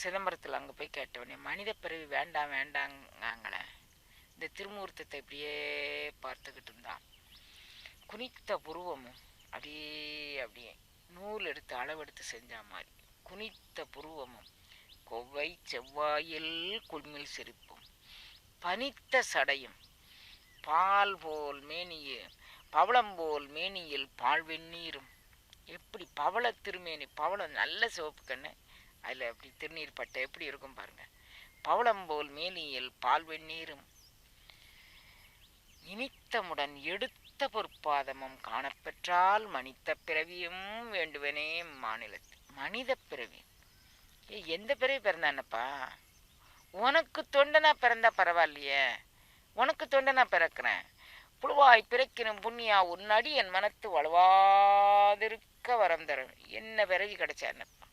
சிதம்பரத்தில் அங்கே போய் கேட்டவனே மனித பிறவி வேண்டாம் வேண்டாங்காங்களே இந்த திருமூர்த்தத்தை இப்படியே பார்த்துக்கிட்டு இருந்தான். குனித்த புருவமும் அப்படியே அப்படியே நூல் எடுத்து அளவெடுத்து செஞ்ச மாதிரி. குனித்த புருவமும் கொவ்வை செவ்வாயில் குள்மில் சிரிப்பும் பனித்த சடையும் பால் போல் மேனியில் பவளம் போல் மேனியில் பால் வெந்நீரும். எப்படி பவள திருமேனி பவளம் நல்ல சிவப்பு கண்ணு. அதில் அப்படி திருநீர் பட்டை எப்படி இருக்கும் பாருங்க. பவளம் போல் மேனியில் பால் வெந்நீரும். இனித்தமுடன் எடுத்த பொற்பாதமும் காணப்பெற்றால் மனித பிறவியும் வேண்டுவனே மாநிலத்து மனித பிறவி. ஏ எந்த பிறவி பிறந்தானப்பா உனக்கு தொண்டனா பிறந்தா பரவாயில்லையே. உனக்கு தொண்டனா பிறக்கிறேன். புழுவாய் பிறக்கினும் புண்ணியா உன்னடி என் மனத்து வலுவாதிருக்க வரம் தரும். என்ன பிறவி கிடைச்சா என்னப்பா?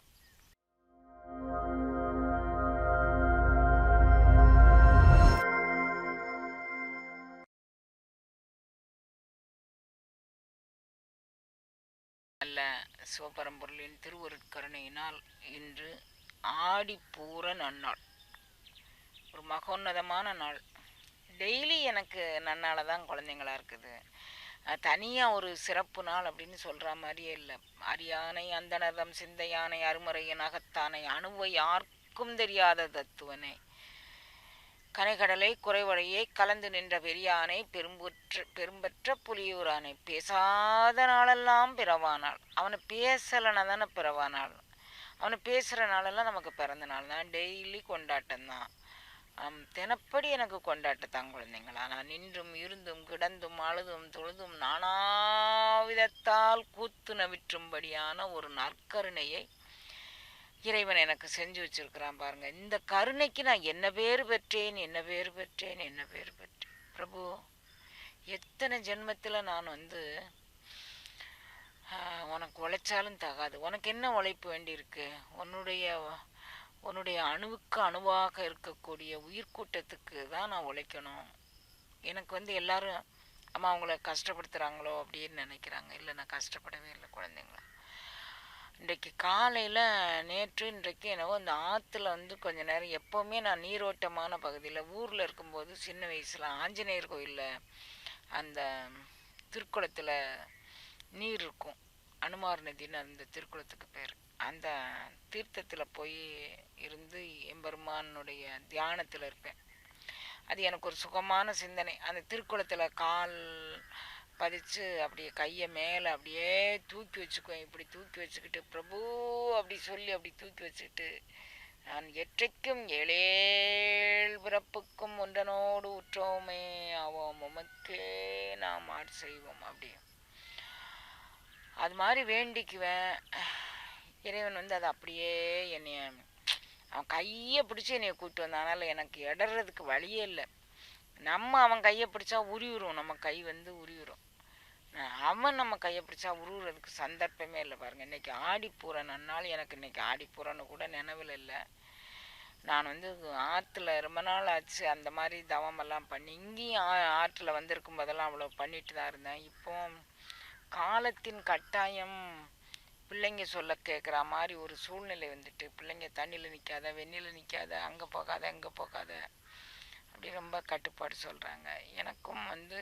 நல்ல சிவபரம்பொருளின் திருவருட்கருணையினால் இன்று ஆடிப்பூர நன்னாள். ஒரு மகோன்னதமான நாள். டெய்லி எனக்கு நன்னால தான் குழந்தைங்களா இருக்குது. தனியாக ஒரு சிறப்பு நாள் அப்படின்னு சொல்கிற மாதிரியே இல்லை. அரியானை அந்தனதம் சிந்தையானை அருமறையின் அகத்தானை அணுவை யாருக்கும் தெரியாத தத்துவனை. கனைகடலை குறைவடையை கலந்து நின்ற பெரியானை பெரும்புற்ற பெரும்பற்ற புலியூரானை பேசாத நாளெல்லாம் பிறவானாள். அவனை பேசலைன்னா தானே பிறவானாள். அவனை பேசுகிற நாளெல்லாம் நமக்கு பிறந்த நாள் தான். டெய்லி கொண்டாட்டம் தான். தினப்படி எனக்கு கொண்டாட்டத்தான் குழந்தைங்களா. நான் நின்றும் இருந்தும் கிடந்தும் அழுதும் தொழுதும் நானாவிதத்தால் கூத்து நவிற்றும்படியான ஒரு நற்கருணையை இறைவன் எனக்கு செஞ்சு வச்சிருக்கிறான் பாருங்க. இந்த கருணைக்கு நான் என்ன பேர் பெற்றேன் என்ன பேர் பெற்றேன் என்ன பேர் பெற்றேன். பிரபு எத்தனை ஜென்மத்தில் நான் வந்து உனக்கு உழைச்சாலும் தகாது. உனக்கு என்ன உழைப்பு வேண்டியிருக்கு? உன்னுடைய உன்னுடைய அணுவுக்கு அணுவாக இருக்கக்கூடிய உயிர்கூட்டத்துக்கு தான் நான் உழைக்கணும். எனக்கு வந்து எல்லாரும் அம்மா அவங்கள கஷ்டப்படுத்துகிறாங்களோ அப்படின்னு நினைக்கிறாங்க. இல்லை நான் கஷ்டப்படவே இல்லை குழந்தைங்கள. இன்றைக்கு காலையில் நேற்று இன்றைக்கு என்னவோ இந்த ஆற்றுல வந்து கொஞ்ச நேரம் எப்போவுமே நான் நீரோட்டமான பகுதியில் ஊரில் இருக்கும்போது சின்ன வயசில் ஆஞ்சநேயர் கோயிலில் அந்த திருக்குளத்தில் நீர் இருக்கும். அனுமார் நதின்னு அந்த திருக்குளத்துக்கு பேர். அந்த தீர்த்தத்தில் போய் இருந்து எம்பெருமானுடைய தியானத்தில் இருப்பேன். அது எனக்கு ஒரு சுகமான சிந்தனை. அந்த திருக்குளத்தில் கால் பதிச்சு அப்படியே கையை மேலே அப்படியே தூக்கி வச்சுக்குவேன். இப்படி தூக்கி வச்சுக்கிட்டு பிரபு அப்படி சொல்லி அப்படி தூக்கி வச்சுக்கிட்டு நான் எற்றைக்கும் ஏழேழ் பிறப்புக்கும் ஒன்றனோடு உற்றோமே ஆவோம். உமக்கே நாம் ஆட் செய்வோம் அப்படி. அது மாதிரி வேண்டிக்குவேன். இறைவன் வந்து அதை அப்படியே என்னைய அவன் கையை பிடிச்சி என்னைய கூப்பிட்டு அதனால் எனக்கு இடறதுக்கு வழியே இல்லை. நம்ம அவன் கையை பிடிச்சா உருவிடும் நம்ம கை வந்து உருவிடும் அவன் நம்ம கையை பிடிச்சா உருவுறதுக்கு சந்தர்ப்பமே இல்லை பாருங்கள் இன்றைக்கி ஆடிப்பூர நன்னாள் எனக்கு இன்றைக்கி ஆடிப்பூரன்னு கூட நினைவில் இல்லை. நான் வந்து ஆற்றுல ரொம்ப நாள் ஆச்சு. அந்த மாதிரி தவமெல்லாம் பண்ணி இங்கேயும் ஆ ஆற்றில் வந்திருக்கும் போதெல்லாம் அவ்வளோ பண்ணிட்டு தான் இருந்தேன். இப்போ காலத்தின் கட்டாயம் பிள்ளைங்க சொல்ல கேட்குற மாதிரி ஒரு சூழ்நிலை வந்துட்டு பிள்ளைங்க தண்ணியில் நிற்காத வெந்நில நிற்காத அங்கே போகாத அங்கே போகாத அப்படி ரொம்ப கட்டுப்பாடு சொல்கிறாங்க எனக்கும் வந்து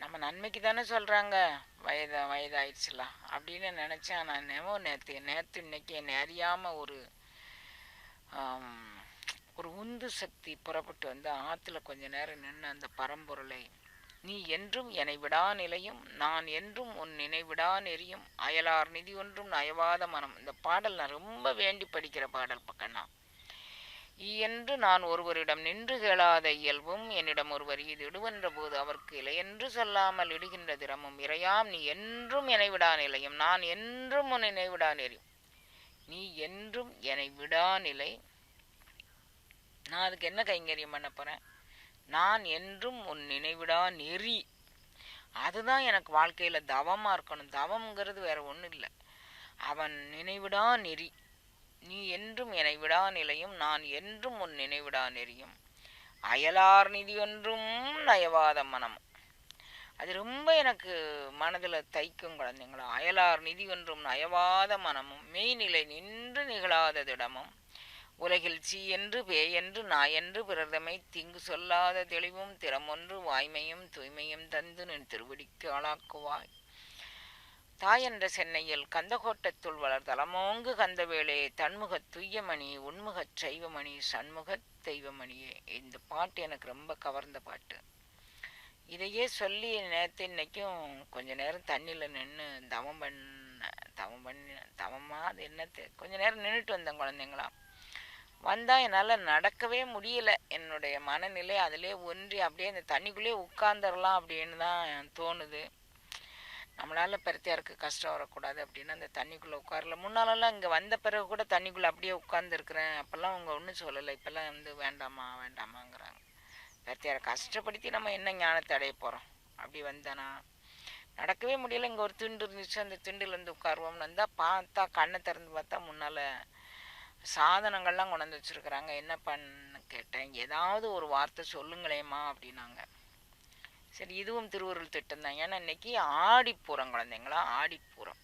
நம்ம நன்மைக்கு தானே சொல்கிறாங்க வயது வயதாயிடுச்சுலாம் அப்படின்னு நினச்சேன். நான் நேமோ நேற்று நேற்று இன்னைக்கு என்னை அறியாமல் ஒரு ஒரு உந்து சக்தி புறப்பட்டு வந்து ஆற்றுல கொஞ்ச நேரம் நின்று அந்த பரம்பொருளை நீ என்றும் என்னை விடா நிலையும் நான் என்றும் உன் நினைவிடா நெறியும். அயலார் நிதி ஒன்றும் நயவாத மனம். இந்த பாடல் நான் ரொம்ப வேண்டி படிக்கிற பாடல் பக்கம்னா என்று நான் ஒருவரிடம் நின்று கேளாத இயல்பும் என்னிடம் ஒருவர் இது இடுவென்ற போது அவருக்கு இல்லை என்று சொல்லாமல் இடுகின்ற திறமும் இறையாம். நீ என்றும் என்னை விடா நிலையும். நான் என்றும் உன் நினைவிடா நெறியும் நீ என்றும் என்னை விடா நிலை. நான் அதுக்கு என்ன கைங்கரியம் பண்ண போகிறேன் நான் என்றும் உன் நினைவிடா நெறி. அதுதான் எனக்கு வாழ்க்கையில் தவமாக இருக்கணும். தவம்ங்கிறது வேற ஒன்றும் இல்லை. அவன் நினைவிடா நெறி. நீ என்றும் என்னை விடா நிலையும் நான் என்றும் உன் நினைவிடா நெறியும். அயலார் நிதி ஒன்றும் நயவாத மனம். அது ரொம்ப எனக்கு மனதில் தைக்கும் குழந்தைங்களா. அயலார் நிதி ஒன்றும் நயவாத மனமும் மெய்நிலை நின்று நிகழாததிடமும் உலகில் சீ என்று பேயென்று நாயென்று பிறர்தமை திங்கு சொல்லாத தெளிவும் திறமொன்று வாய்மையும் தூய்மையும் தந்து நின் திருவடிக்கு ஆளாக்குவாய். தாயென்ற சென்னையில் கந்தகோட்டத்துள் வளர்தலமோங்கு கந்தவேளே தன்முகத் துய்யமணி உண்முகச் சைவமணி சண்முகத் தெய்வமணியே இந்த பாட்டு எனக்கு ரொம்ப கவர்ந்த பாட்டு. இதையே சொல்லி நேற்று இன்னைக்கும் கொஞ்ச நேரம் தண்ணியில் நின்று தவம் பண்ண தவம் பண்ண தவமாக அது என்னத்து கொஞ்ச நேரம் நின்றுட்டு வந்தேன் குழந்தைங்களாம் வந்தால் என்னால் நடக்கவே முடியல. என்னுடைய மனநிலை அதிலே ஒன்றி அப்படியே அந்த தண்ணிக்குள்ளேயே உட்காந்துடலாம் அப்படின்னு தான் தோணுது. நம்மளால் பெருத்தியாருக்கு கஷ்டம் வரக்கூடாது அப்படின்னு அந்த தண்ணிக்குள்ளே உட்காரல. முன்னாலெல்லாம் இங்கே வந்த பிறகு கூட தண்ணிக்குள்ளே அப்படியே உட்காந்துருக்குறேன் அப்போல்லாம் அவங்க ஒன்றும் சொல்லலை. இப்போல்லாம் வந்து வேண்டாமா வேண்டாமாங்கிறாங்க. பெருத்தியாரை கஷ்டப்படுத்தி நம்ம என்ன ஞானத்தை அடைய போகிறோம் அப்படி வந்தேனா? நடக்கவே முடியல. இங்கே ஒரு திண்டு இருந்துச்சு. அந்த திண்டுலருந்து உட்காருவோம்னு வந்தால் பார்த்தா கண்ணை திறந்து பார்த்தா முன்னால் சாதனங்கள்லாம் கொண்டு வந்து வச்சுருக்குறாங்க. என்ன பண்ண கேட்டேன். ஏதாவது ஒரு வார்த்தை சொல்லுங்களேம்மா அப்படின்னாங்க. சரி இதுவும் திருவருள் திட்டம் தான் ஏன்னா இன்னைக்கு ஆடிப்பூரம் குழந்தைங்களா? ஆடிப்பூரம்.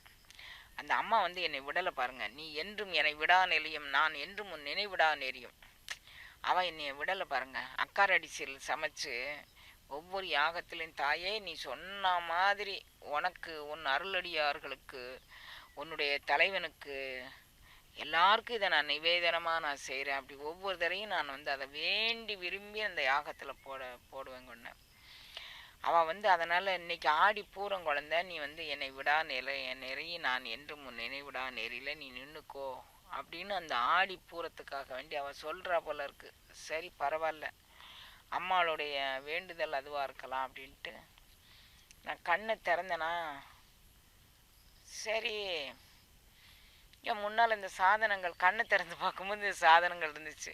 அந்த அம்மா வந்து என்னை விடலை பாருங்க. நீ என்றும் என்னை விடா நெறியும் நான் என்றும் உன் நினைவிடா நெறியும். அவன் என்னை விடலை பாருங்க. அக்காரடிசியில் சமைச்சு ஒவ்வொரு யாகத்திலையும் தாயே நீ சொன்ன மாதிரி உனக்கு உன் அருளடியார்களுக்கு உன்னுடைய தலைவனுக்கு எல்லாருக்கும் இதை நான் நிவேதனமாக நான் செய்கிறேன் அப்படி ஒவ்வொரு தடையும் நான் வந்து அதை வேண்டி விரும்பி அந்த யாகத்தில் போட போடுவேன் ஒன்று அவள் வந்து அதனால் இன்னைக்கு ஆடி பூரம் குழந்த நீ வந்து என்னை விடா நிலை நிறைய நான் என்றும் உன் நினைவிடா நெறியில் நீ நின்றுக்கோ அப்படின்னு அந்த ஆடி பூரத்துக்காக வேண்டி அவள் சொல்கிறா போல இருக்கு. சரி பரவாயில்ல. அம்மாளுடைய வேண்டுதல் அதுவாக இருக்கலாம் அப்படின்ட்டு நான் கண்ணை திறந்தேனா சரி என் முன்னால் இந்த சாதனங்கள் கண்ணை திறந்து பார்க்கும்போது இந்த சாதனங்கள் இருந்துச்சு.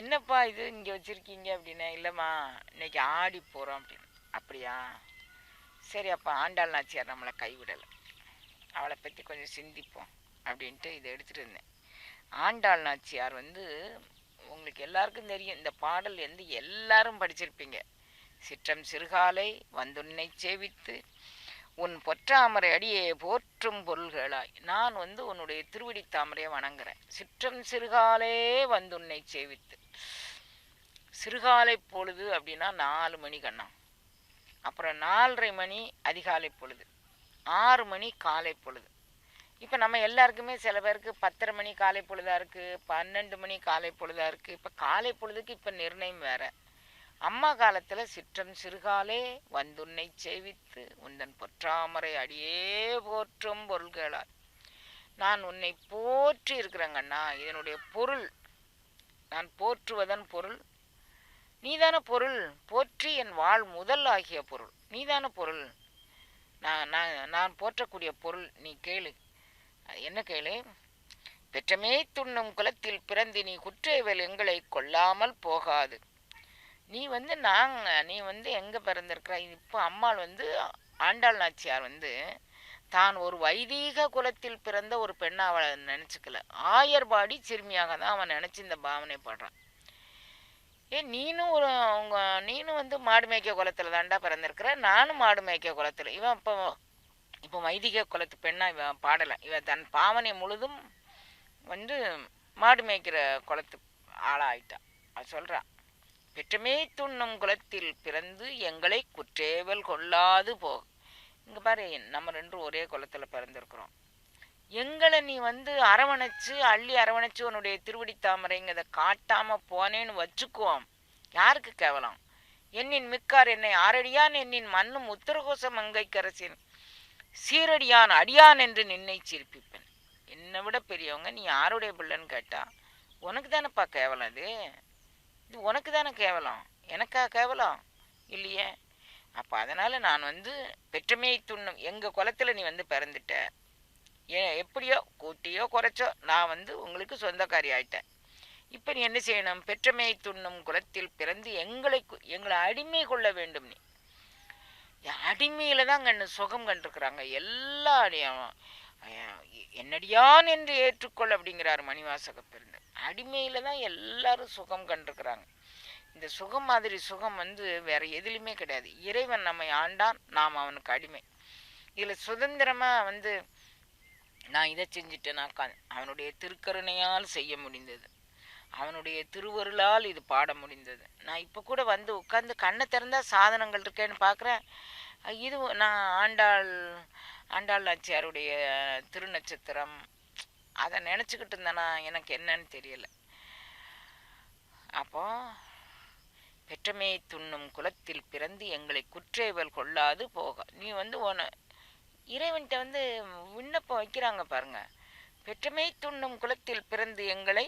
என்னப்பா இது இங்கே வச்சுருக்கீங்க அப்படின்னா இல்லைம்மா இன்னைக்கு ஆடி போகிறோம் அப்படின்னு. அப்படியா? சரி அப்போ ஆண்டாள் நாச்சியார் நம்மளை கைவிடலை. அவளை பற்றி கொஞ்சம் சிந்திப்போம் அப்படின்ட்டு இதை எடுத்துகிட்டு இருந்தேன். ஆண்டாள் நாச்சியார் வந்து உங்களுக்கு எல்லாருக்கும் தெரியும் இந்த பாடல் வந்து எல்லாரும் படிச்சிருப்பீங்க. சிற்றம் சிறுகாலை வந்துன்னை சேவித்து உன் பொற்றாமரை அடியே போற்றும் பொருள்களாய். நான் வந்து உன்னுடைய திருவடி தாமரையை வணங்குறேன். சிற்றம் சிறுகாலே வந்துன்னை சேவித்து. சிறுகாலை பொழுது அப்படின்னா நாலு மணி கண்ணா அப்புறம் நாலரை மணி அதிகாலை பொழுது. ஆறு மணி காலை பொழுது. இப்போ நம்ம எல்லாருக்குமே சில பேருக்கு பத்தரை மணி காலை பொழுதாக இருக்குது பன்னெண்டு மணி காலை பொழுதாக இருக்குது இப்போ காலை பொழுதுக்கு இப்போ நிர்ணயம் வேறு. அம்மா காலத்தில் சிற்றம் சிறுகாலே வந்துன்னை சேவித்து உந்தன் பொற்றாமரை அடியே போற்றும் பொருள்களால். நான் உன்னை போற்றி இருக்கிறேங்கண்ணா. இதனுடைய பொருள் நான் போற்றுவதன் பொருள் நீதான பொருள் போற்றி என் வாழ் முதல் ஆகிய பொருள். நீதான பொருள். நான் நான் நான் போற்றக்கூடிய பொருள் நீ கேளு. அது என்ன கேளு? பெற்றமே துண்ணும் குலத்தில் பிறந்து நீ குற்றேவல் எங்களை கொல்லாமல் போகாது. நீ வந்து நாங்கள் நீ வந்து எங்கே பிறந்திருக்கிற இப்போ அம்மாள் வந்து ஆண்டாள் நாச்சியார் வந்து தான் ஒரு வைதீக குலத்தில் பிறந்த ஒரு பெண்ணை அவளை நினச்சிக்கல. ஆயர்பாடி சிறுமியாக தான் அவன் நினச்சி இந்த பாவனை படுறான். ஏ நீனும் ஒரு அவங்க நீனும் வந்து மாடு மேய்க்க குளத்தில் தாண்டா பிறந்திருக்கிற. நானும் மாடு மேய்க்க குளத்தில். இவன் இப்போ இப்போ வைதிக குலத்து பெண்ணாக இவன் பாடலை. இவன் தன் பாவனை முழுதும் வந்து மாடு மேய்க்கிற குளத்து ஆளாயிட்டான் அது சொல்கிறான் பெற்றமே துண்ணும் குலத்தில் பிறந்து எங்களை குற்றேவல் கொள்ளாது போ. இங்கே பாரு நம்ம ரெண்டும் ஒரே குளத்தில் பிறந்திருக்கிறோம். எங்களை நீ வந்து அரவணைச்சு அள்ளி அரவணைச்சு உன்னுடைய திருவடி தாமரைங்கிறத காட்டாம போனேன்னு வச்சுக்குவோம். யாருக்கு கேவலம்? என்னின் மிக்கார் என்னை ஆரடியான் என்னின் மண்ணும் உத்தரகோச மங்கைக்கரசின் சீரடியான் அடியான் என்று நின்னை சிரிப்பிப்பேன். என்னை விட பெரியவங்க நீ யாருடைய பிள்ளைன்னு கேட்டா உனக்கு தானேப்பா கேவலம் இது இது உனக்கு தானே கேவலம்? எனக்கா கேவலம்? இல்லையே. அப்போ அதனால் நான் வந்து பெற்றமையை துண்ணும் எங்கள் குலத்தில் நீ வந்து பிறந்துட்ட. ஏன் எப்படியோ கூட்டியோ குறைச்சோ நான் வந்து உங்களுக்கு சொந்தக்காரி ஆயிட்டேன் இப்போ நீ என்ன செய்யணும்? பெற்றமையை துண்ணும் குலத்தில் பிறந்து எங்களை எங்களை அடிமை கொள்ள வேண்டும் நீ. அடிமையில தான் கண்ணு சுகம் கண்டிருக்கிறாங்க? எல்லா அடியும் என்னடியான் என்று ஏற்றுக்கொள் அப்படிங்கிறார் மணிவாசக பிறந்து. அடிமையில தான் எல்லாரும் சுகம் கண்டிருக்கிறாங்க. இந்த சுகம் மாதிரி சுகம் வந்து வேற எதுலையுமே கிடையாது. இறைவன் நம்மை ஆண்டான் நாம் அவனுக்கு அடிமை. இதில் சுதந்திரமாக வந்து நான் இதை செஞ்சிட்டேனாக்கா அவனுடைய திருக்கருணையால் செய்ய முடிந்தது. அவனுடைய திருவருளால் இது பாட முடிந்தது. நான் இப்போ கூட வந்து உட்காந்து கண்ணை திறந்தால் சாதனங்கள் இருக்கேன்னு பார்க்குறேன் இது நான் ஆண்டாள் ஆண்டாள் நாச்சியாருடைய திருநட்சத்திரம். அதை நினச்சிக்கிட்டு இருந்தேனா எனக்கு என்னன்னு தெரியல. அப்போ பெற்றமையை துண்ணும் குலத்தில் பிறந்து எங்களை குற்றேவல் கொள்ளாது போக. நீ வந்து உன இறைவன்கிட்ட வந்து விண்ணப்பம் வைக்கிறாங்க பாருங்க. பெற்றமை துண்ணும் குலத்தில் பிறந்து எங்களை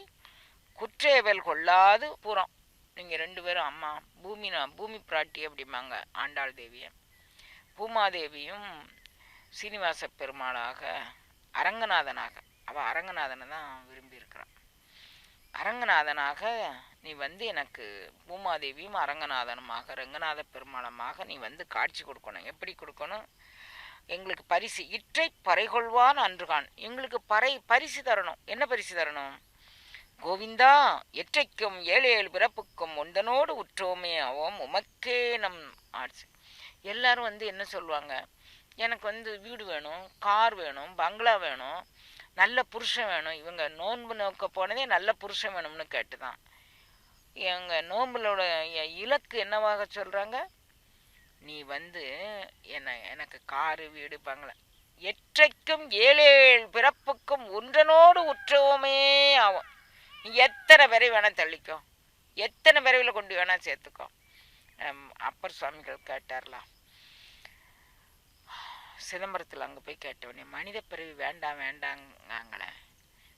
குற்றேவல் கொள்ளாது புறம். நீங்கள் ரெண்டு பேரும் அம்மா பூமினா பூமி பிராட்டி அப்படிம்பாங்க ஆண்டாள் தேவியை. பூமாதேவியும் சீனிவாச பெருமாளாக அரங்கநாதனாக. அவள் அரங்கநாதனை தான் விரும்பியிருக்கிறான் அரங்கநாதனாக நீ வந்து எனக்கு பூமாதேவியும் அரங்கநாதனுமாக ரங்கநாத பெருமாளமாக நீ வந்து காட்சி கொடுக்கணும். எப்படி கொடுக்கணும்? எங்களுக்கு பரிசு. இற்றை பறைகொள்வான் அன்றுகான். எங்களுக்கு பறை பரிசு தரணும். என்ன பரிசு தரணும்? கோவிந்தா எற்றைக்கும் ஏழு ஏழு பிறப்புக்கும் ஒன்றனோடு உற்றோமே ஆவோம். உமக்கே நம் ஆட்சி. எல்லாரும் வந்து என்ன சொல்லுவாங்க? எனக்கு வந்து வீடு வேணும் கார் வேணும் பங்களா வேணும் நல்ல புருஷன் வேணும். இவங்க நோன்பு நோக்க போனதே நல்ல புருஷன் வேணும்னு கேட்டு தான் எங்கள் நோன்புலோட இலக்கு என்னவாக சொல்கிறாங்க நீ வந்து என்ன எனக்கு காரு வீடு பங்களா. எற்றைக்கும் ஏழேழு பிறப்புக்கும் ஒன்றனோடு உற்றவுமே ஆகும் நீ எத்தனை பிறவி வேணால் தள்ளிக்கோ. எத்தனை பிறவியில் கொண்டு வேணால் சேர்த்துக்கோ. அப்பர் சுவாமிகள் கேட்டார்லாம் சிதம்பரத்தில் அங்கே போய் கேட்டவனே மனித பிறவி வேண்டாம் வேண்டாங்காங்களே.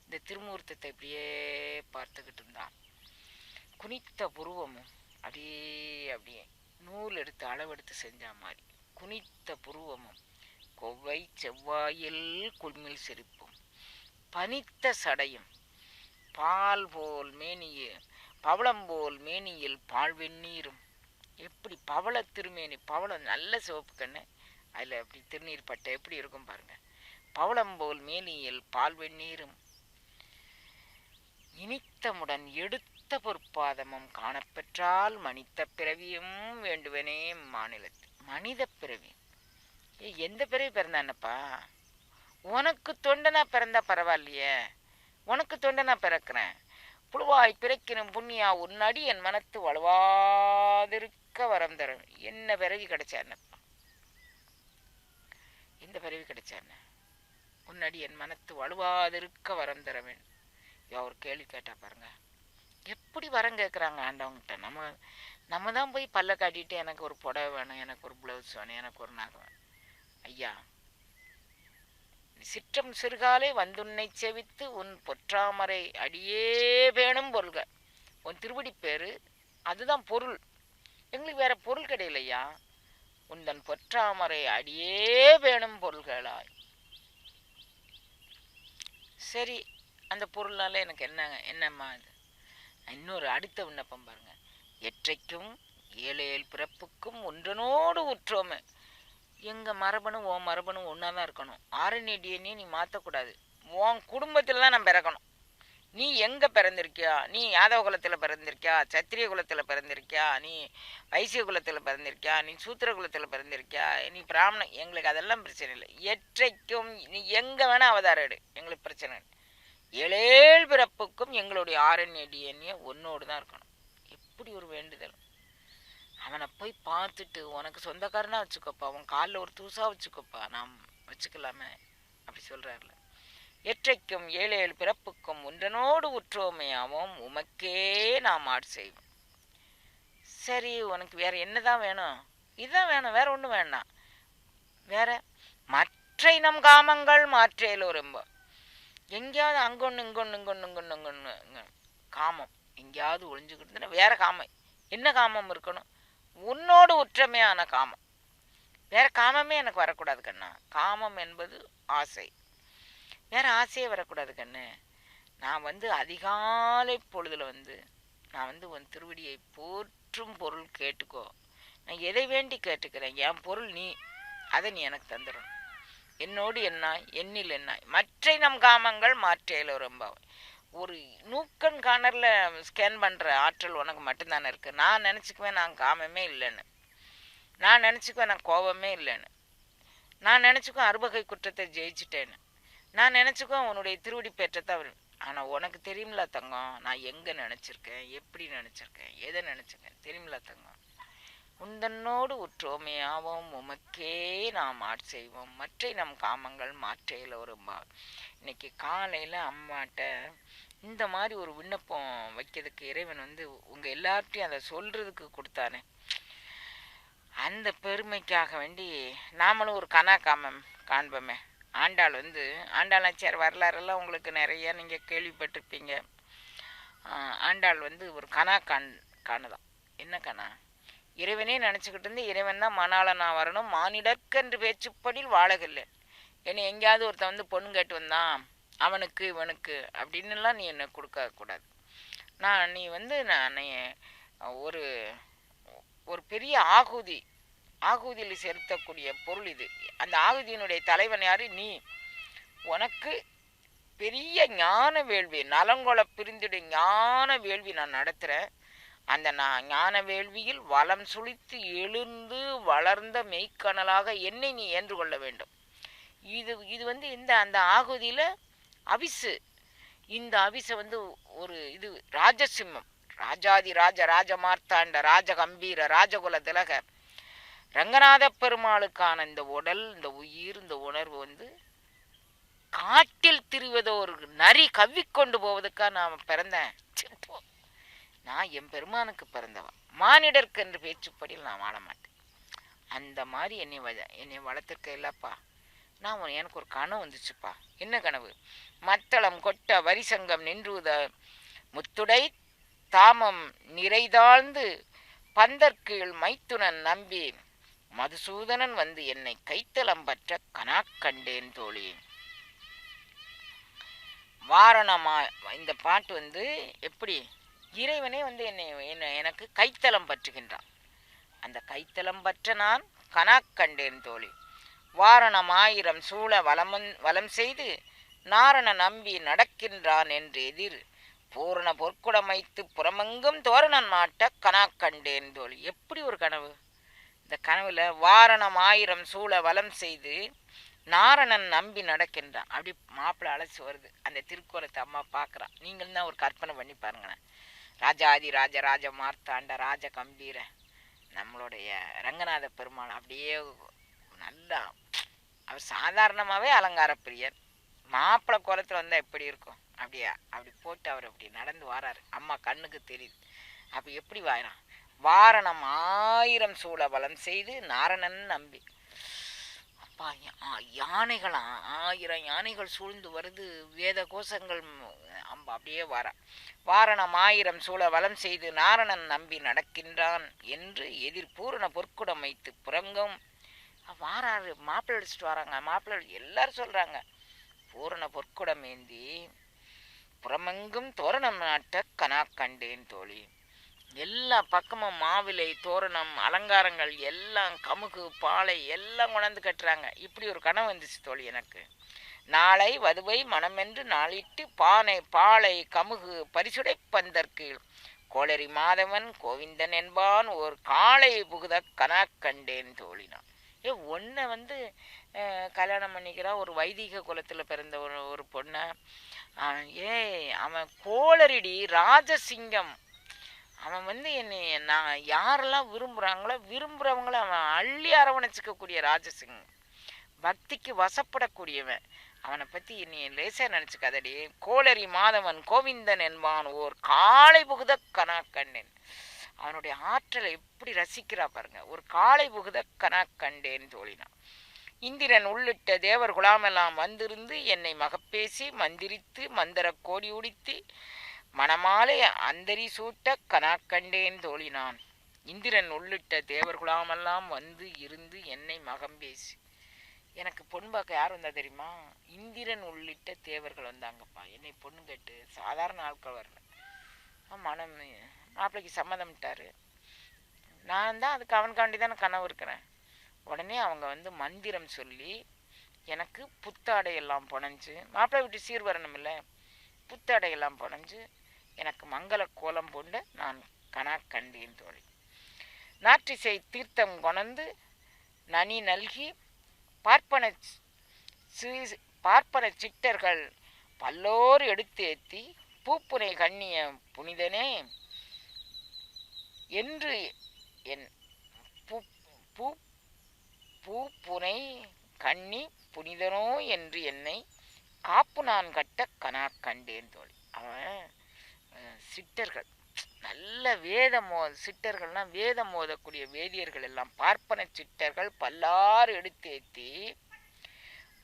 இந்த திருமூர்த்தத்தை இப்படியே பார்த்துக்கிட்டு இருந்தான். குனித்த புருவமும் அப்படியே அப்படியே. நூல் எடுத்து அளவெடுத்து செஞ்சா மாதிரி. குனித்த புருவமும் கொவ்வை செவ்வாயில் குள்மில் சிரிப்பும் பனித்த சடையும் பால் போல் மேனிய பவளம் போல் மேனியில் பால் வெந்நீரும். எப்படி பவள திருமேனி பவளம் நல்ல சிவப்பு கண்ணு அதில் அப்படி திருநீர் பட்டை எப்படி இருக்கும் பாருங்க. பவளம் போல் மேனியில் பால் வெந்நீரும். இனித்தமுடன் எடுத்து பொற்பாதமும் காணப்பெற்றால் மனித பிறவியும் வேண்டுவனே மாநிலத்து மனித பிறவி. ஏ எந்த பிறவி பிறந்தானப்பா? உனக்கு தொண்டனா பிறந்தா பரவாயில்லையே. உனக்கு தொண்டனா பிறக்கிறேன். புழுவாய் பிறக்கினும் புண்ணியா உன்னடி என் மனத்து வலுவாதிருக்க வரம் தரும். என்ன பிறவி கிடைச்சானப்பா? இந்த பிறவி கிடைச்சான? உன்னடி என் மனத்து வலுவாதிருக்க வரம் தர வேண்டும். ஒரு கேள்வி கேட்டா பாருங்க. எப்படி வரம் கேட்குறாங்க ஆண்டவங்கிட்ட? நம்ம நம்ம தான் போய் பல்ல காட்டிட்டு எனக்கு ஒரு புடவை வேணும் எனக்கு ஒரு ப்ளவுஸ் வேணும் எனக்கு ஒரு நகை வேணும். ஐயா சிற்றம் சிறுகாலே வந்துன்னை செவித்து உன் பொற்றாமரை அடியே வேணும் பொருள்க. உன் திருவடி பேர் அதுதான் பொருள். எங்களுக்கு வேற பொருள் கிடையலையா? உந்தன் பொற்றாமரை அடியே வேணும் பொருள்களாய். சரி அந்த பொருள்னால எனக்கு என்னங்க என்னம்மா இது? இன்னொரு அடுத்த விண்ணப்பம் பாருங்க. எற்றைக்கும் ஏழு ஏழு பிறப்புக்கும் ஒன்றனோடு உற்றோமே. எங்கள் மரபணு உன் மரபணு ஒன்றா தான் இருக்கணும். ஆர்என்ஏ டிஎன்ஏ நீ மாற்றக்கூடாது உன் குடும்பத்தில் தான் நான் பிறக்கணும். நீ எங்கே பிறந்திருக்கியா? நீ யாதவ குலத்தில் பிறந்திருக்கியா? சத்திரிய குலத்தில் பிறந்திருக்கியா? நீ வைசிய குலத்தில் பிறந்திருக்கியா? நீ சூத்திர குலத்தில் பிறந்திருக்கியா? நீ பிராமணன் எங்களுக்கு அதெல்லாம் பிரச்சனை இல்லை. எற்றைக்கும் நீ எங்கே வேணால் அவதாரம் எடு. எங்களுக்கு பிரச்சனை இல்லை. ஏழேழு பிறப்புக்கும் எங்களுடைய ஆர்என்ஏ டிஎன்ஏ ஒன்னோடு தான் இருக்கணும். எப்படி ஒரு வேண்டுதல்? அவனை போய் பார்த்துட்டு உனக்கு சொந்தக்காரனாக வச்சுக்கோப்பா உன் காலில் ஒரு தூசாக வச்சுக்கோப்பா நாம் வச்சுக்கலாமே அப்படி சொல்கிறார்ல எற்றைக்கும் ஏழு ஏழு பிறப்புக்கும் ஒன்றனோடு உற்றோமையாவும் உமக்கே நாம் ஆட் செய்வோம். சரி உனக்கு வேற என்னதான் வேணும்? இதுதான் வேணும் வேற ஒன்றும் வேண்டாம் வேற மற்ற நம் காமங்கள் மாற்றேலோ ரொம்ப எங்கேயாவது அங்கொன்று இங்கொன்று இங்கொன்று இங்கொன்று இங்கொன்று காமம். எங்கேயாவது ஒழிஞ்சுக்கிட்டு வேறு காமம். என்ன காமம் இருக்கணும்? உன்னோடு உற்றமையான காமம். வேறு காமமே எனக்கு வரக்கூடாது கண்ணா. காமம் என்பது ஆசை. வேறு ஆசையே வரக்கூடாது கண்ணு. நான் வந்து அதிகாலை பொழுதில் வந்து நான் வந்து உன் திருவடியை போற்றும் பொருள் கேட்டுக்கோ. நான் எதை வேண்டி கேட்டுக்கிறேன்? என் பொருள் நீ அதை நீ எனக்கு தந்துடணும். என்னோடு என்னாய் எண்ணில் என்னாய் மற்ற நம் காமங்கள் மாற்றையில் ரொம்ப. ஒரு நூக்கன் கார்னரில் ஸ்கேன் பண்ணுற ஆற்றல் உனக்கு மட்டும்தானே இருக்குது நான் நினச்சிக்குவேன் நான் காமமே இல்லைன்னு. நான் நினச்சிக்குவேன் நான் கோபமே இல்லைன்னு. நான் நினச்சிக்குவேன் அறுபகை குற்றத்தை ஜெயிச்சிட்டேன்னு. நான் நினச்சிக்குவேன் உன்னுடைய திருவடி பெற்றத்தை அவர். ஆனால் உனக்கு தெரியுமில தங்கம் நான் எங்கே நினச்சிருக்கேன் எப்படி நினச்சிருக்கேன் எதை நினச்சிருக்கேன்? தெரியுமில தங்கம். உந்தன்னோடு உற்றோமே ஆவோம் உமக்கே நாம் ஆட்செய்வோம் மற்றை நம் காமங்கள் மாற்றையில் வரும்பா இன்னைக்கு காலையில் அம்மாட்ட இந்த மாதிரி ஒரு விண்ணப்பம் வைக்கிறதுக்கு இறைவன் வந்து உங்கள் எல்லார்ட்டையும் அதை சொல்கிறதுக்கு கொடுத்தானே. அந்த பெருமைக்காக வேண்டி நாமளும் ஒரு கனா காமம் காண்போமே. ஆண்டாள் வந்து ஆண்டாளாச்சியார் வரலாறெல்லாம் உங்களுக்கு நிறைய நீங்கள் கேள்விப்பட்டிருப்பீங்க. ஆண்டாள் வந்து ஒரு கனா காண் காணுதான். என்ன கணா இறைவனே நினச்சிக்கிட்டு இருந்து இறைவன் தான் மணாளனா வரணும். மானிடற்கென்று பேச்சுப்படியில் வாழகில்லை என்னை எங்கேயாவது ஒருத்தன் வந்து பொண்ணு கேட்டு வந்தான். அவனுக்கு இவனுக்கு அப்படின்னுலாம் நீ என்னை கொடுக்கக்கூடாது நான் நீ வந்து நான் நீ ஒரு ஒரு பெரிய ஆகுதி ஆகுதியில் செலுத்தக்கூடிய பொருள் இது. அந்த ஆகுதியினுடைய தலைவன் யார்? நீ. உனக்கு பெரிய ஞான வேள்வி நலங்கொள பிரிந்துடைய ஞான வேள்வி நான் நடத்துகிறேன் அந்த நான் ஞான வேள்வியில் வளம் சுழித்து எழுந்து வளர்ந்த மெய்க்கணலாக என்னை நீ ஏன்று கொள்ள வேண்டும். இது இது வந்து இந்த அந்த ஆகுதியில் அவிசு. இந்த அவிசை வந்து ஒரு இது ராஜசிம்மம். ராஜாதி ராஜ ராஜமார்த்தாண்ட ராஜகம்பீர ராஜகுல திலக. ரங்கநாத பெருமாளுக்கான இந்த உடல் இந்த உயிர் இந்த உணர்வு வந்து காட்டில் திரிவதோ ஒரு நரி கவ்விக்கொண்டு போவதுக்காக நான் பிறந்தேன். ச்சே, நான் என் பெருமானுக்கு பிறந்தவன். மானிடருக்கு என்று பேச்சுப்படியில் நான் வாழ மாட்டேன் அந்த மாதிரி என்னை வ- என்னை வளர்த்துருக்க இல்லப்பா. நான் எனக்கு ஒரு கனவு வந்துச்சுப்பா. என்ன கனவு? மத்தளம் கொட்ட வரிசங்கம் நின்றுத முத்துடை தாமம் நிறைதாழ்ந்து பந்தற்கீழ் மைத்துனன் நம்பி மதுசூதனன் வந்து என்னை கைத்தலம் பற்ற கனா கண்டேன் தோழி. வாரணமா இந்த பாட்டு வந்து எப்படி? இறைவனே வந்து என்னை என்னை எனக்கு கைத்தலம் பற்றுகின்றான். அந்த கைத்தலம் பற்ற நான் கனாக் கண்டேன் தோழி. வாரணம் ஆயிரம் சூழ வலமன் வலம் செய்து நாரண நம்பி நடக்கின்றான் என்று எதிர் பூரண பொற்குடமைத்து புறமெங்கும் தோரணன் மாட்ட கணாக் கண்டேன் தோழி. எப்படி ஒரு கனவு? இந்த கனவுல வாரணம் ஆயிரம் சூழ வலம் செய்து நாரணன் நம்பி நடக்கின்றான். அப்படி மாப்பிள்ளை அழைச்சி வருது. அந்த திருக்கோலத்தை அம்மா பார்க்குறான் நீங்களும் தான் ஒரு கற்பனை பண்ணி பாருங்களேன். ராஜாதி ராஜ ராஜ மார்த்தாண்ட ராஜ கம்பீர நம்மளுடைய ரங்கநாத பெருமாள் அப்படியே நல்லா அவர் சாதாரணமாகவே அலங்கார பிரியர். மாப்பிள்ளை குளத்தில் வந்தால் எப்படி இருக்கும்? அப்படியா அப்படி போட்டு அவர் அப்படி நடந்து வாராரு. அம்மா கண்ணுக்கு தெரியுது. அப்போ எப்படி வாரான் வாரணம் ஆயிரம் சூழ பலம் செய்து நாரணன் நம்பி. அப்பா யா- ஆயிரம் யானைகள் சூழ்ந்து வருது. வேத கோஷங்கள் அம்பு அப்படியே வாரா. வாரணம் ஆயிரம் சூழ வலம் செய்து நாரணன் நம்பி நடக்கின்றான் என்று எதிர் பூரண பொற்குடம் வைத்து புறங்கும். வாராரு மாப்பிள்ளை அடிச்சிட்டு வராங்க. மாப்பிள்ளை எல்லாரும் சொல்றாங்க பூரண பொற்குடம் ஏந்தி புறமெங்கும் தோரணம் நாட்ட கனா கண்டேன் தோழி. எல்லா பக்கமும் மாவிலை தோரணம் அலங்காரங்கள் எல்லாம் கமுகு பாலை எல்லாம் கொண்டாந்து கட்டுறாங்க. இப்படி ஒரு கனவு வந்துச்சு தோழி எனக்கு. நாளை வதுவை மனமென்று நாளிட்டு பானை பாலை கமுகு பரிசுடை பந்தற்கு கோளரி மாதவன் கோவிந்தன் என்பான் ஒரு காளை புகுத கனா கண்டேன் தோழினான். ஏ ஒன்றை வந்து கல்யாணம் பண்ணிக்கிறான் ஒரு வைதிக குலத்தில் பிறந்த ஒரு ஒரு பொண்ணை. ஏ ஏய் அவன் கோளரிடி ராஜசிங்கம். அவன் வந்து என்னை நான் யாரெல்லாம் விரும்புகிறாங்களோ விரும்புகிறவங்கள அவன் அள்ளி அரவணைச்சிக்கக்கூடிய ராஜசிங்கம். பக்திக்கு வசப்படக்கூடியவன். அவனை பற்றி நீ லேசாக நினச்சிக்காதடி. கோளரி மாதவன் கோவிந்தன் என்பான் ஓர் காளை புகுத கனா அவனுடைய ஆற்றலை எப்படி ரசிக்கிறா பாருங்க. ஒரு காளை புகுத கணாக்கண்டேன் கண்டேன் தோழினான். இந்திரன் உள்ளிட்ட தேவர் குலாமெல்லாம் வந்திருந்து என்னை மகப்பேசி மந்திரித்து மந்திர கோடி உடித்து மணமாலை அந்தரி சூட்ட கணாக்கண்டேன் தோழினான். இந்திரன் உள்ளிட்ட தேவர் குலாமெல்லாம் வந்து இருந்து என்னை மகம் பேசி எனக்கு பொண்ணு பார்க்க யார் வந்தா தெரியுமா? இந்திரன் உள்ளிட்ட தேவர்கள் வந்தாங்கப்பா. என்னை பொண்ணு கேட்டு சாதாரண ஆட்கள் வரல மனம் மாப்பிள்ளைக்கு சம்மதம்ட்டாரு நான் தான் அதுக்கு அவனுக்காண்டி தானே கனவு இருக்கிறேன். உடனே அவங்க வந்து மந்திரம் சொல்லி எனக்கு புத்தாடையெல்லாம் புனைஞ்சு மாப்பிள்ளை வீட்டு சீர் வரணுமில்ல புத்தாடையெல்லாம் புனைஞ்சு எனக்கு மங்கள கோலம் பூண்ட நான் கனா கண்டேன் தோழி. நாற்றிசை தீர்த்தம் கொணந்து நனி நல்கி பார்ப்பன சி- பார்ப்பன சிட்டர்கள் பல்லோர் எடுத்து ஏற்றி பூப்புனை கண்ணிய புனிதனே என்று என் பூ பூ பூப்புனை கண்ணி புனிதனோ என்று என்னை காப்பு நான் கட்ட கனா கண்டேன் தோழி. அவன் சிட்டர்கள். நல்ல வேதம் மோ சிட்டர்கள்னால் வேதம் மோதக்கூடிய வேதியர்கள் எல்லாம். பார்ப்பன சிட்டர்கள் பல்லாறு எடுத்தேத்தி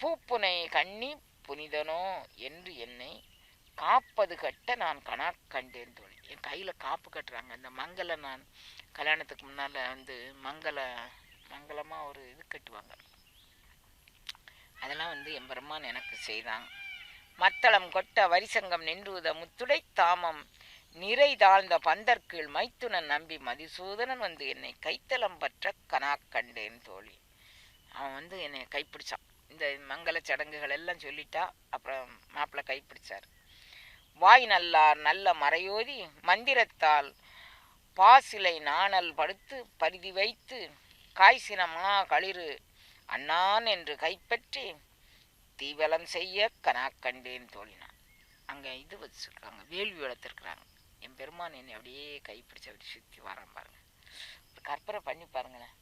பூப்புனை கண்ணி புனிதனோ என்று என்னை காப்பது கட்ட நான் கணா கண்டேன் தோழி. என் கையில் காப்பு கட்டுறாங்க. அந்த மங்கள நான் கல்யாணத்துக்கு முன்னால் வந்து மங்கள மங்களமாக ஒரு இது கட்டுவாங்க. அதெல்லாம் வந்து எம்பெருமான் எனக்கு செய்தாங்க மத்தளம் கொட்ட வரிசங்கம் நின்றுத முத்துடை தாமம். நிறை தாழ்ந்த பந்தற்கீழ் மைத்துனன் நம்பி மதிசூதனன் வந்து என்னை கைத்தலம் பற்ற கனா கண்டேன் தோழி. அவன் வந்து என்னை கைப்பிடிச்சான். இந்த மங்கள சடங்குகள் எல்லாம் சொல்லிட்டா அப்புறம் மாப்பிள்ளை கைப்பிடிச்சார். வாய் நல்லார் நல்ல மறையோதி மந்திரத்தால் பாசிலை நாணல் படுத்து பரிதி வைத்து காய்ச்சினமா களிறு அண்ணான் என்று கைப்பற்றி தீவலம் செய்ய கனா கண்டேன் தோழினான் அங்கே இது வச்சுருக்காங்க வேள்வி வளர்த்துருக்குறாங்க. என் பெருமான் என்னை அப்படியே கைப்பிடிச்சு அப்படி சுற்றி வரேன் பாருங்க. கற்பனை பண்ணி பாருங்களேன்.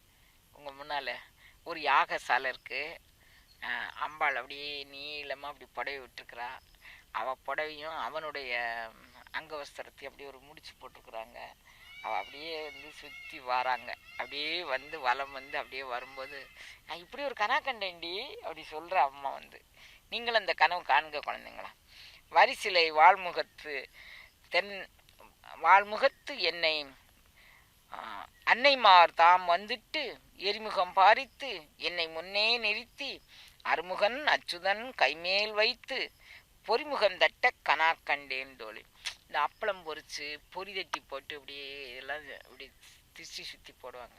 உங்கள் முன்னால் ஒரு யாகசாலை இருக்குது அம்பாள் அப்படியே நீளமாக அப்படி புடவை விட்டுருக்குறா. அவள் புடவையும் அவனுடைய அங்கவஸ்திரத்தையும் அப்படியே ஒரு முடிச்சு போட்டிருக்குறாங்க. அவள் அப்படியே வந்து சுற்றி வராங்க. அப்படியே வந்து வலம் வந்து அப்படியே வரும்போது நான் இப்படி ஒரு கனா கண்டேன்டி அப்படி சொல்கிற அம்மா வந்து. நீங்களும் அந்த கனவு காண்க குழந்தைங்களா. வரிசிலை வாழ்முகத்து தென் வாழ்முகத்து என்னை. அன்னைமார் தாம் வந்துட்டு எரிமுகம் பாரித்து என்னை முன்னே நிறுத்தி அருமுகன் அச்சுதன் கைமேல் வைத்து பொறிமுகம் தட்ட கனா கண்டேன் தோழி. இந்த அப்பளம் பொறிச்சு பொறி தட்டி போட்டு இப்படியே இதெல்லாம் இப்படி திருச்சி சுற்றி போடுவாங்க.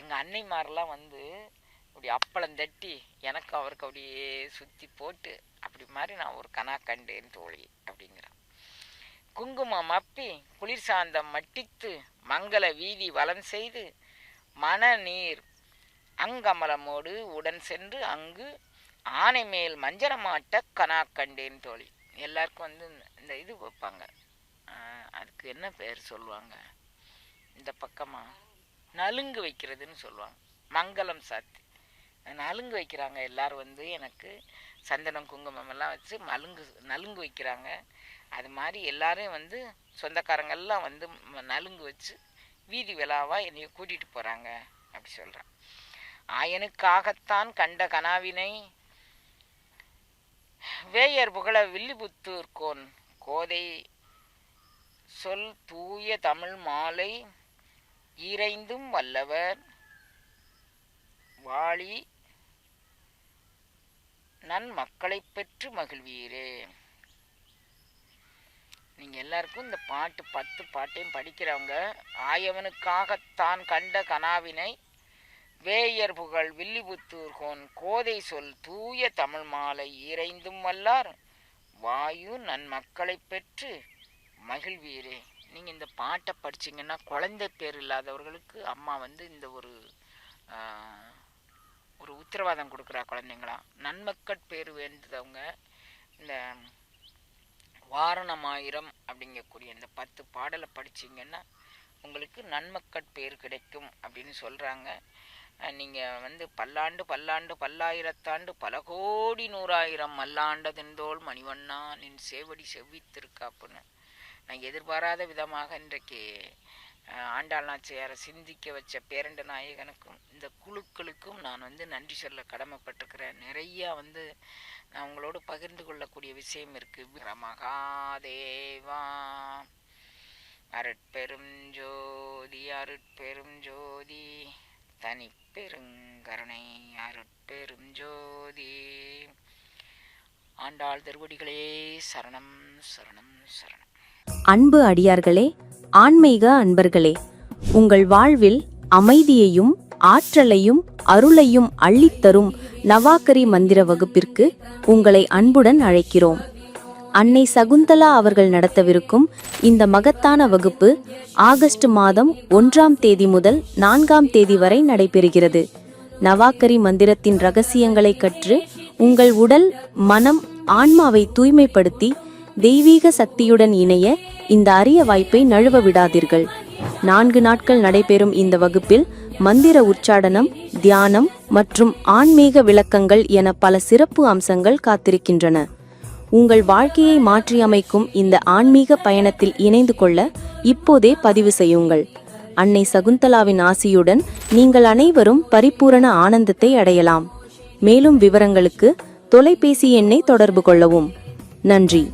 எங்கள் அன்னைமாரெலாம் வந்து இப்படி அப்பளம் தட்டி எனக்கு அவருக்கு அப்படியே சுற்றி போட்டு அப்படி மாதிரி நான் ஒரு கனா கண்டேன் தோழி அப்படிங்கிற குங்குமம் அப்பி குளிர் சாந்தம் மட்டித்து மங்கள வீதி வலம் செய்து மணநீர் அங்கமலமோடு உடன் சென்று அங்கு ஆனை மேல் மஞ்சனமாட்ட கனா கண்டேன் தோழி. எல்லாருக்கும் வந்து இந்த இது வைப்பாங்க. அதுக்கு என்ன பேர் சொல்லுவாங்க? இந்த பக்கமாக நலுங்கு வைக்கிறதுன்னு சொல்லுவாங்க. மங்களம் சாத்தி. நலுங்கு வைக்கிறாங்க எல்லாரும் வந்து எனக்கு சந்தனம் குங்குமம் எல்லாம் வச்சு மலுங்கு நலுங்கு வைக்கிறாங்க. அது மாதிரி எல்லாரும் வந்து சொந்தக்காரங்கள்லாம் வந்து நலுங்கு வச்சு வீதி விழாவாக என்னைய கூட்டிகிட்டு போகிறாங்க அப்படி சொல்கிறான் ஆயனுக்காகத்தான் கண்ட கனாவினை வேயர் புகழ வில்லிபுத்தூர்கோன் கோதை சொல் தூய தமிழ் மாலை இறைந்தும் வல்லவர் வாழி மக்களை பெற்று மகிழ்வீரே. நீங்கள் எல்லாருக்கும் இந்த பாட்டு பத்து பாட்டையும் படிக்கிறவங்க ஆயவனுக்காகத்தான் கண்ட கனாவினை வேயர் புகழ் வில்லிபுத்தூர்கோன் கோதை சொல் தூய தமிழ் மாலை இறைந்தும் வல்லார். வாயு மக்களை பெற்று மகிழ்வீரே. நீங்கள் இந்த பாட்டை படிச்சிங்கன்னா குழந்தை பேர் இல்லாதவர்களுக்கு அம்மா வந்து இந்த ஒரு ஒரு உத்தரவாதம் கொடுக்குறா குழந்தைங்களா. நன்மக்கட் பேர் வேண்டுதவங்க இந்த வாரணமாயிரம் அப்படிங்கக்கூடிய இந்த பத்து பாடலை படிச்சீங்கன்னா உங்களுக்கு நன்மக்கட்பேர் கிடைக்கும் அப்படின்னு சொல்கிறாங்க நீங்கள் வந்து பல்லாண்டு பல்லாண்டு பல்லாயிரத்தாண்டு பல கோடி நூறாயிரம் மல்லாண்டதென்றோல் மணிவண்ணா நின் சேவடி செவ்வித்திருக்காப்புன்னு. நான் எதிர்பாராத விதமாக இன்றைக்கு ஆண்டாள் நாச்சியாரை சிந்திக்க வச்ச பேரண்ட நாயகனுக்கும் இந்த குழுக்களுக்கும் நான் வந்து நன்றி சொல்ல கடமைப்பட்டிருக்கிறேன். நிறையா வந்து நான் உங்களோடு பகிர்ந்து கொள்ளக்கூடிய விஷயம் இருக்கு. மகாதேவா அருட்பெரும் ஜோதி அருட்பெரும் ஜோதி தனிப்பெருங்கருணை அருட்பெரும் ஜோதி. ஆண்டாள் திருவடிகளே சரணம் சரணம் சரணம். அன்பு அடியார்களே ஆன்மீக அன்பர்களே உங்கள் வாழ்வில் அமைதியையும் ஆற்றலையும் அருளையும் அள்ளித்தரும் நவாக்கரி மந்திர வகுப்பிற்கு உங்களை அன்புடன் அழைக்கிறோம். அன்னை சகுந்தலா அவர்கள் நடத்தவிருக்கும் இந்த மகத்தான வகுப்பு ஆகஸ்ட் மாதம் ஒன்றாம் தேதி முதல் நான்காம் தேதி வரை நடைபெறுகிறது. நவாக்கரி மந்திரத்தின் ரகசியங்களை கற்று உங்கள் உடல் மனம் ஆன்மாவை தூய்மைப்படுத்தி தெய்வீக சக்தியுடன் இணைய இந்த அரிய வாய்ப்பை நழுவ விடாதீர்கள். நான்கு நாட்கள் நடைபெறும் இந்த வகுப்பில் மந்திர உச்சாடனம் தியானம் மற்றும் ஆன்மீக விளக்கங்கள் என பல சிறப்பு அம்சங்கள் காத்திருக்கின்றன. உங்கள் வாழ்க்கையை மாற்றியமைக்கும் இந்த ஆன்மீக பயணத்தில் இணைந்து கொள்ள இப்போதே பதிவு செய்யுங்கள். அன்னை சகுந்தலாவின் ஆசியுடன் நீங்கள் அனைவரும் பரிபூரண ஆனந்தத்தை அடையலாம். மேலும் விவரங்களுக்கு தொலைபேசி எண்ணை தொடர்பு கொள்ளவும். நன்றி.